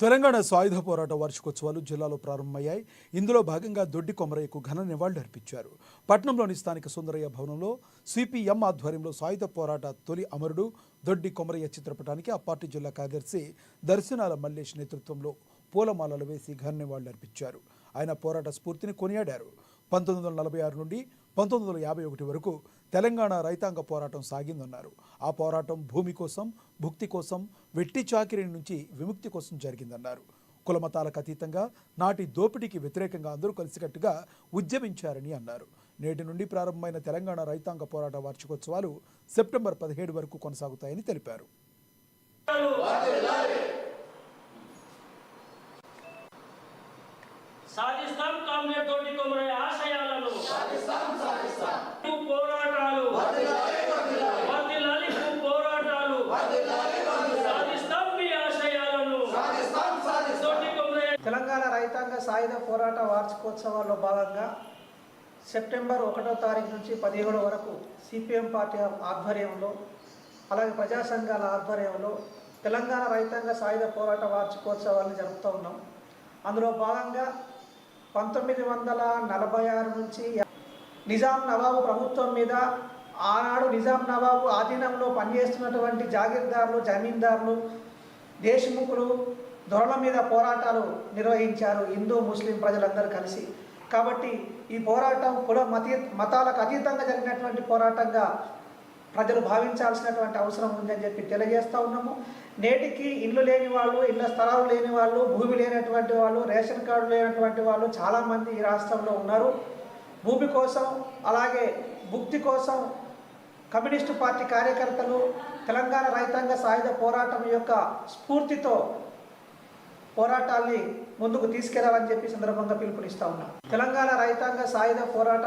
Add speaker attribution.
Speaker 1: తెలంగాణ సాయుధ పోరాట వార్షికోత్సవాలు జిల్లాలో ప్రారంభమయ్యాయి. ఇందులో భాగంగా దొడ్డి కొమరయ్యకు ఘన నివాళులు అర్పించారు. పట్నంలోని స్థానిక సుందరయ్య భవనంలో సిపిఎం ఆధ్వర్యంలో సాయుధ పోరాట తొలి అమరుడు దొడ్డి కొమరయ్య చిత్రపటానికి ఆ పార్టీ జిల్లా కార్యదర్శి దర్శనాల మల్లేష్ నేతృత్వంలో పూలమాలలు వేసి ఘన నివాళులు అర్పించారు. ఆయన పోరాట స్ఫూర్తిని కొనియాడారు. పంతొమ్మిది వందల నలభై ఆరు నుండి పంతొమ్మిది వందల యాభై ఒకటి వరకు తెలంగాణ రైతాంగ పోరాటం సాగిందన్నారు. ఆ పోరాటం భూమి కోసం భుక్తి కోసం వెట్టి చాకిరీ నుంచి విముక్తి కోసం జరిగిందన్నారు. కులమతాలకు అతీతంగా నాటి దోపిడీకి వ్యతిరేకంగా అందరూ కలిసికట్టుగా ఉద్యమించారని అన్నారు. నేటి నుండి ప్రారంభమైన తెలంగాణ రైతాంగ పోరాట వార్షికోత్సవాలు సెప్టెంబర్ పదిహేడు వరకు కొనసాగుతాయని తెలిపారు.
Speaker 2: సాధిస్తాం కామ్రేడ్ తోటి కొమరే ఆశయాలను. భూ పోరాటాలు వర్ధిల్లాలి భూ పోరాటాలు సాధిస్తాం మీ ఆశయాలను తోటి కొమరే
Speaker 3: తెలంగాణ రైతాంగ సాయుధ పోరాట వార్షికోత్సవాల్లో భాగంగా సెప్టెంబర్ ఒకటో తారీఖు నుంచి పదిహేడు వరకు సిపిఎం పార్టీ ఆధ్వర్యంలో అలాగే ప్రజా సంఘాల ఆధ్వర్యంలో తెలంగాణ రైతాంగ సాయుధ పోరాట వార్షికోత్సవాన్ని జరుపుతూ ఉన్నాం. అందులో భాగంగా పంతొమ్మిది వందల నలభై ఆరు నుంచి నిజాం నవాబు ప్రభుత్వం మీద ఆనాడు నిజాం నవాబు ఆధీనంలో పనిచేస్తున్నటువంటి జాగీర్దారులు జమీందారులు దేశముఖులు ధోరణ మీద పోరాటాలు నిర్వహించారు హిందూ ముస్లిం ప్రజలందరూ కలిసి. కాబట్టి ఈ పోరాటం కుల మతీ మతాలకు అతీతంగా జరిగినటువంటి పోరాటంగా ప్రజలు భావించాల్సినటువంటి అవసరం ఉందని చెప్పి తెలియజేస్తూ ఉన్నాము. నేటికి ఇల్లు లేని వాళ్ళు ఇళ్ళ స్థలాలు లేని వాళ్ళు భూమి లేనటువంటి వాళ్ళు రేషన్ కార్డు లేనటువంటి వాళ్ళు చాలామంది ఈ రాష్ట్రంలో ఉన్నారు. భూమి కోసం అలాగే భుక్తి కోసం కమ్యూనిస్టు పార్టీ కార్యకర్తలు తెలంగాణ రైతాంగ సాయుధ పోరాటం యొక్క స్ఫూర్తితో పోరాటాల్ని ముందుకు తీసుకెళ్ళాలని చెప్పి సందర్భంగా పిలుపునిస్తా ఉన్నాం. తెలంగాణ రైతాంగ సాయుధ పోరాట